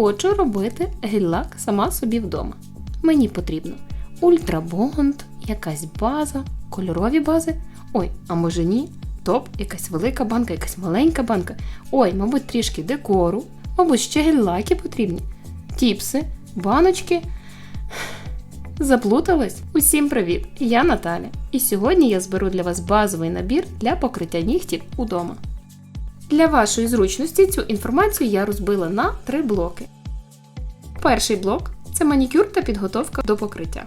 Хочу робити гель-лак сама собі вдома. Мені потрібно ультрабонд, якась база, кольорові бази. Ой, а може ні? Топ, якась велика банка, якась маленька банка. Ой, мабуть, трішки декору, мабуть, ще гель-лаки потрібні. Тіпси, баночки. Заплуталась? Усім привіт! Я Наталя. І сьогодні я зберу для вас базовий набір для покриття нігтів удома. Для вашої зручності цю інформацію я розбила на три блоки. Перший блок це манікюр та підготовка до покриття.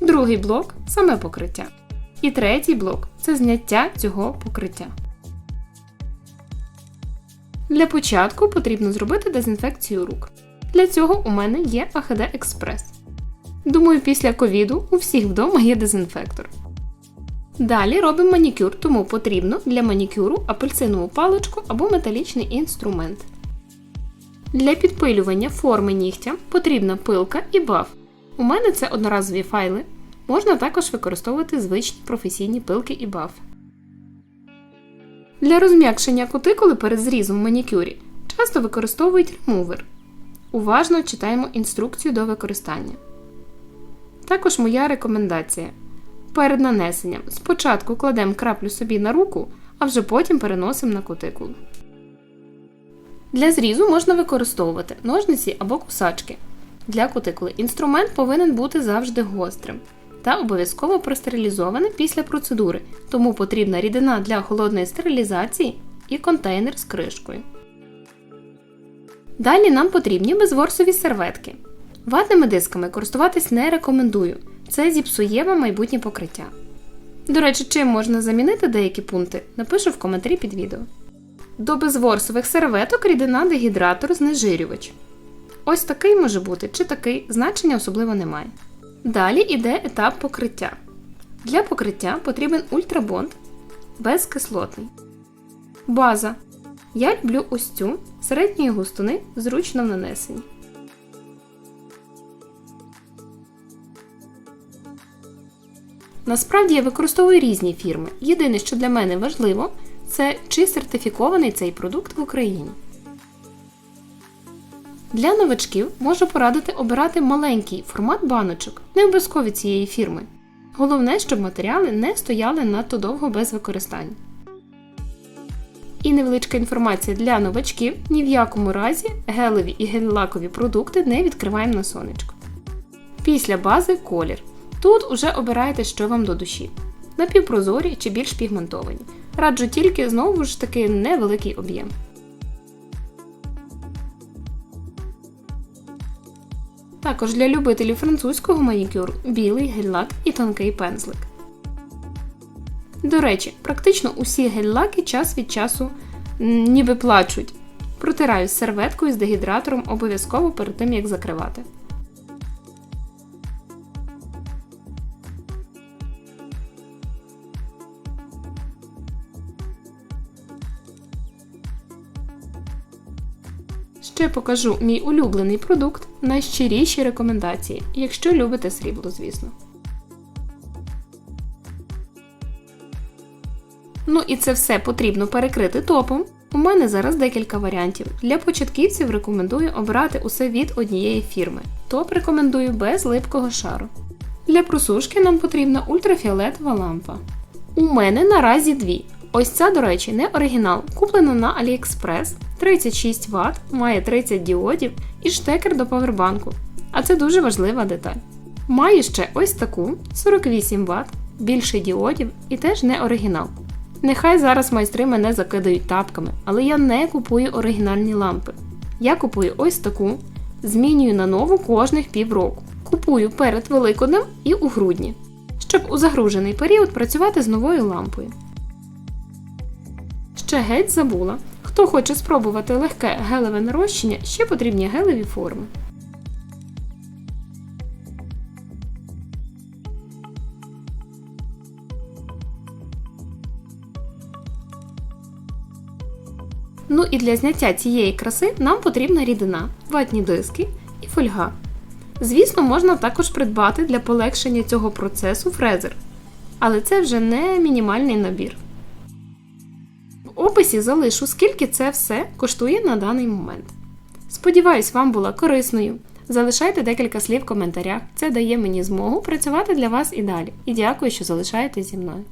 Другий блок саме покриття. І третій блок це зняття цього покриття. Для початку потрібно зробити дезінфекцію рук. Для цього у мене є AHD Експрес. Думаю, після ковіду у всіх вдома є дезінфектор. Далі робимо манікюр, тому потрібно для манікюру апельсинову паличку або металічний інструмент. Для підпилювання форми нігтя потрібна пилка і баф. У мене це одноразові файли. Можна також використовувати звичні професійні пилки і бафи. Для розм'якшення кутикули перед зрізом в манікюрі часто використовують ремувер. Уважно читаємо інструкцію до використання. Також моя рекомендація. Перед нанесенням спочатку кладемо краплю собі на руку, а вже потім переносимо на кутикулу. Для зрізу можна використовувати ножниці або кусачки. Для кутикули інструмент повинен бути завжди гострим та обов'язково простерилізований після процедури, тому потрібна рідина для холодної стерилізації і контейнер з кришкою. Далі нам потрібні безворсові серветки. Ватними дисками користуватись не рекомендую. Це зіпсує вам майбутнє покриття. До речі, чим можна замінити деякі пункти, напишу в коментарі під відео. До безворсових серветок рідина дегідратор знежирювач. Ось такий може бути чи такий, значення особливо немає. Далі йде етап покриття. Для покриття потрібен ультрабонд безкислотний. База. Я люблю ось цю середньої густини зручно в нанесенні. Насправді я використовую різні фірми. Єдине, що для мене важливо, це чи сертифікований цей продукт в Україні. Для новачків можу порадити обирати маленький формат баночок, не обов'язково цієї фірми. Головне, щоб матеріали не стояли надто довго без використання. І невеличка інформація для новачків: ні в якому разі гелеві і гель-лакові продукти не відкриваємо на сонечко. Після бази колір. Тут уже обирайте, що вам до душі. Напівпрозорі чи більш пігментовані. Раджу тільки знову ж таки невеликий об'єм. Також для любителів французького манікюру білий гель-лак і тонкий пензлик. До речі, практично усі гель-лаки час від часу ніби плачуть. Протираю серветкою з дегідратором обов'язково перед тим, як закривати. Ще покажу мій улюблений продукт, найщиріші рекомендації, якщо любите срібло, звісно. Ну і це все потрібно перекрити топом. У мене зараз декілька варіантів. Для початківців рекомендую обирати усе від однієї фірми. Топ рекомендую без липкого шару. Для просушки нам потрібна ультрафіолетова лампа. У мене наразі дві. Ось ця, до речі, не оригінал. Куплена на AliExpress 36 Вт, має 30 діодів і штекер до павербанку. А це дуже важлива деталь. Маю ще ось таку 48 Вт, більше діодів і теж не оригінал. Нехай зараз майстри мене закидають тапками, але я не купую оригінальні лампи. Я купую ось таку, змінюю на нову кожних півроку. Купую перед Великоднем і у грудні, щоб у загружений період працювати з новою лампою. Ще геть забула. Хто хоче спробувати легке гелеве нарощення, ще потрібні гелеві форми. Ну і для зняття цієї краси нам потрібна рідина, ватні диски і фольга. Звісно, можна також придбати для полегшення цього процесу фрезер. Але це вже не мінімальний набір. Описі залишу, скільки це все коштує на даний момент. Сподіваюсь, вам була корисною. Залишайте декілька слів в коментарях. Це дає мені змогу працювати для вас і далі. І дякую, що залишаєтесь зі мною.